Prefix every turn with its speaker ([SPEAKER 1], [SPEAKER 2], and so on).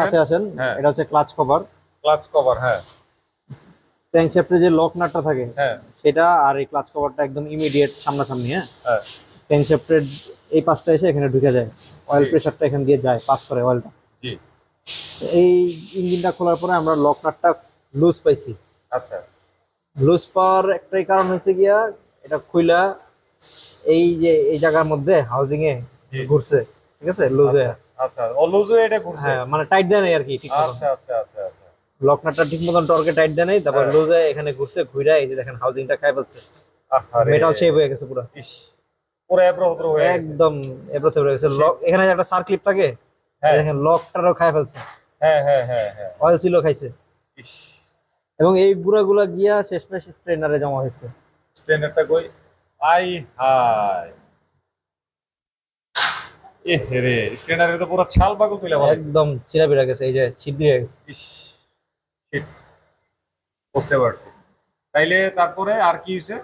[SPEAKER 1] কাছে আসেন
[SPEAKER 2] হ্যাঁ।
[SPEAKER 1] এটা হচ্ছে ক্লাচ কভার।
[SPEAKER 2] ক্লাচ কভার হ্যাঁ।
[SPEAKER 1] ক্র্যাঙ্কশ্যাফটে যে লক নাটটা থাকে
[SPEAKER 2] হ্যাঁ।
[SPEAKER 1] সেটা আর এই ক্লাচ কভারটা একদম ইমিডিয়েট সামনাসামনি হ্যাঁ।
[SPEAKER 2] হ্যাঁ।
[SPEAKER 1] ক্র্যাঙ্কশ্যাফটের এই পাশটা এসে এখানে ঢুকে যায় অয়েল প্রেসারটা এখানে দিয়ে যায় পাস করে অয়েলটা
[SPEAKER 2] জি।
[SPEAKER 1] এই ইঞ্জিনটা খোলার পরে আমরা লক নাটটা লুজ পাইছি।
[SPEAKER 2] আচ্ছা।
[SPEAKER 1] লুজ পাওয়ার একটাই কারণ হচ্ছে গিয়া এটা খুইলা এই যে এই জায়গার মধ্যে হাউজিং এ ঘুরছে ঠিক আছে? লুজ হয়ে।
[SPEAKER 2] আচ্ছা ও লুজ হয়ে এটা ঘুরছে
[SPEAKER 1] হ্যাঁ মানে টাইট দেয় নাই আর কি ঠিক মতন।
[SPEAKER 2] আচ্ছা আচ্ছা আচ্ছা
[SPEAKER 1] ঠিক মতন টর্কে টাইট দেয় নাই তারপর
[SPEAKER 2] হ্যাঁ।
[SPEAKER 1] লুজ হয়ে এখানে ঘুরছে ঘুরে এই যে দেখেন হাউজিংটা খাই ফেলছে। মেটাল শেপ হয়ে গেছে পুরো।
[SPEAKER 2] ইস পুরো এবড়ো হয়ে গেছে।
[SPEAKER 1] একদম এবার হয়ে গেছে। লক এখানে একটা সার ক্লিপ থাকে
[SPEAKER 2] হ্যাঁ।
[SPEAKER 1] দেখেন লকটারও খাই ফেলছে।
[SPEAKER 2] হ্যাঁ হ্যাঁ হ্যাঁ হ্যাঁ।
[SPEAKER 1] অয়েল ছিল খাইছে।
[SPEAKER 2] ইস।
[SPEAKER 1] এবং এই গুড়াগুলা গিয়া শেষমেশ স্ট্রেনারে জমা হয়েছে।
[SPEAKER 2] স্ট্যান্ডার্ডটা কই? আই হাই এ তো পুরো ছাল পাগল তুলে বলে।
[SPEAKER 1] একদম চিরা বিরা গেছে এই যে ছিদ্রি গেছে।
[SPEAKER 2] ইস শিট বুঝতে পারছি তাইলে তারপরে আর কি হয়েছে